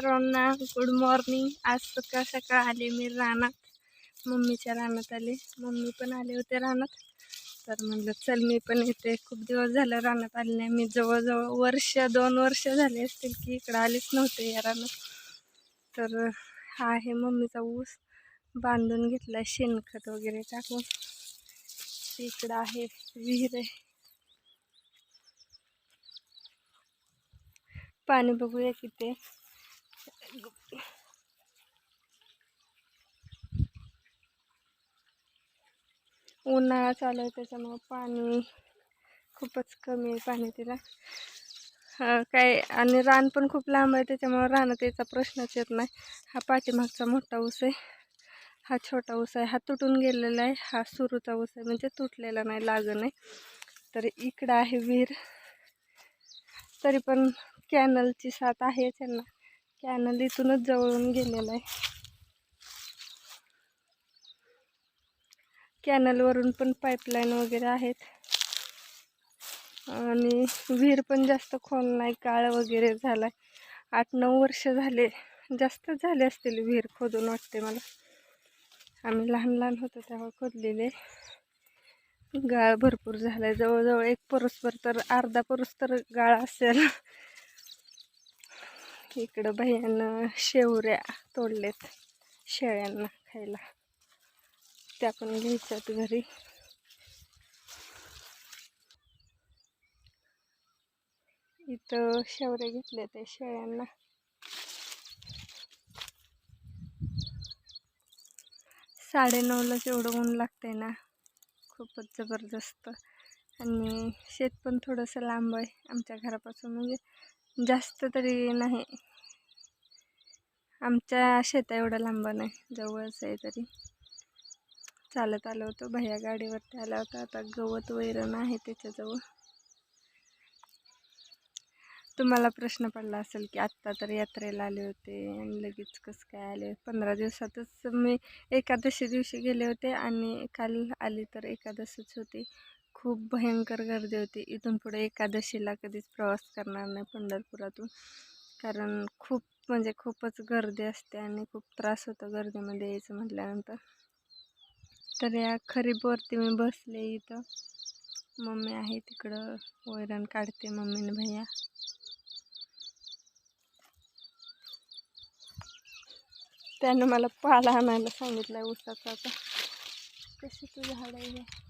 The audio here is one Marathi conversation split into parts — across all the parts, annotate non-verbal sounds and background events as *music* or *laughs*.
सर्वांना गुड मॉर्निंग. आज सकाळ सकाळ आले मी रानात. मम्मीच्या रानात आले. मम्मी पण आले होते रानात. तर म्हणलं चल मी पण येते खूप दिवस झालं रानात आले नाही. मी जवळजवळ वर्ष दोन वर्ष झाले असतील की इकडं आलेच नव्हते या रानात. तर हा आहे मम्मीचा ऊस. बांधून घेतला शेणखत वगैरे टाकून. इकडं आहे विहीर आहे. पाणी बघूया किती उन्हाळा चालू आहे त्याच्यामुळं पाणी खूपच कमी आहे पाणी तिला. हा, काय आणि रान पण खूप लांब आहे त्याच्यामुळं रानात यायचा प्रश्नच येत नाही. हा पाठीमागचा मोठा ऊस आहे. हा छोटा ऊस आहे. हा तुटून गेलेला आहे. हा सुरूचा ऊस आहे. म्हणजे तुटलेला नाही लागण आहे. तर इकडं आहे विहीर. तरी पण कॅनलची साथ आहे त्यांना. कॅनल इथूनच जवळून गेलेला आहे. कॅनलवरून पण पाईपलाईन वगैरे आहेत. आणि विहीर पण जास्त खोल नाही काळ वगैरे झाला आहे आठ नऊ वर्ष झाले जास्त झाले असतील विहीर खोदून वाटते मला. आम्ही लहान लहान होतो तेव्हा खोदलेले. गाळ भरपूर झाला आहे जवळजवळ एक परस्पर तर अर्धा परस तर गाळ असेल. इकडं भैयानं शेवऱ्या तोडलेत शेळ्यांना खायला. त्या पण घ्यायच्यात घरी. इथं शेवऱ्या घेतल्या त्या शेळ्यांना. साडेनऊलाच एवढं ऊन लागतंय ना खूपच जबरदस्त. आणि शेत पण थोडंसं लांब आहे. आमच्या घरापासून म्हणजे जास्त तरी नाही. आमच्या शेता एवढं लांब नाही जवळच आहे तरी. चालत आलो होतो भैया गाडीवरती आला होता. आता गवत वैरण आहे त्याच्याजवळ. तुम्हाला प्रश्न पडला असेल की आत्ता तर यात्रेला आले होते आणि लगेच कसं काय आले? पंधरा दिवसातच मी एकादशी दिवशी गेले होते आणि काल आली तर एकादशीच होती. खूप भयंकर गर्दी होती. इथून पुढे एकादशीला कधीच प्रवास करणार नाही पंढरपुरातून. कारण खूप म्हणजे खूपच गर्दी असते आणि खूप त्रास होतो गर्दीमध्ये यायचं म्हटल्यानंतर. तर या खरीपवरती मी बसले इथं. मम्मी आहे तिकडं. वैरण काढते मम्मीने भैया. त्यानं मला पाला आणायला सांगितलं उसाचा कशी तू झाड आहे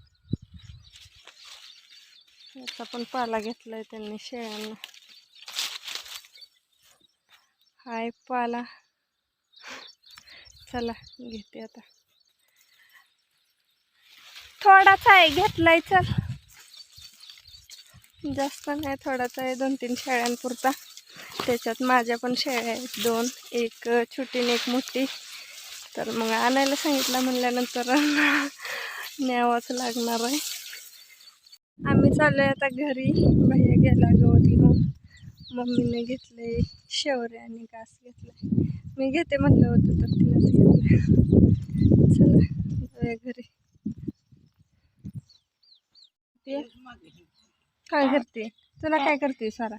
याचा पण पाला घेतलाय त्यांनी शेळ्यांना. हाय पाला. चला घेते आता. थोडाच आहे घेतलाय चल. जास्त नाही थोडाच आहे दोन तीन शेळ्यांपुरता. त्याच्यात माझ्या पण शेळ्या आहेत दोन एक छोटी आणि एक मोठी. तर मग आणायला सांगितलं म्हणल्यानंतर *laughs* न्यावाच लागणार आहे. आम्ही चाललोय आता घरी. भैया गेला गवत घेऊन. मम्मीने घेतले शेवरे आणि घास घेतलाय. मी घेते म्हणलं होतं तर तिनंच घेतलं चला जाऊया घरी. ते? काय करते? तुला काय करते सारा?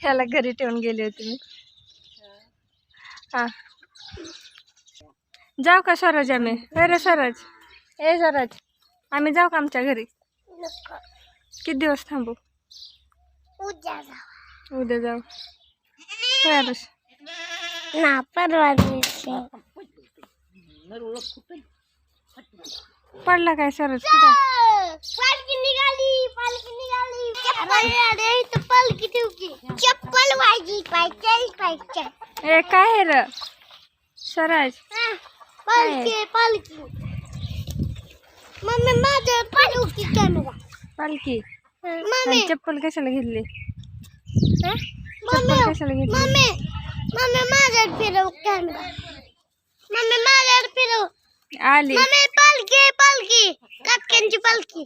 ह्याला घरी ठेवून गेले होते मी. हा. जाऊ का स्वराज आम्ही? अरे स्वराज? ए स्वराज आम्ही जाऊ का आमच्या घरी? किती दिवस थांबू? उद्या जाऊ. उद्या ना परवा दिवशी. पडला काय कुठं? पालखी निघाली पालखी निघाली. पालखी ठेवकी. चप्पल पाहिजे पाहिजे ए काय र? स्वराज पालखी पालखी. मम्मी माझं पालखी कॅमेरा पालखी मम्मी. चप्पल कशाला घेतली? मम्मी चप्पल कशाला घेतली? मम्मी मम्मी माझ्यावर फिरव कॅमेरा मम्मी माझ्यावर फिरव. आली. मम्मी पालखी पालखी. काटक्यांची पालखी.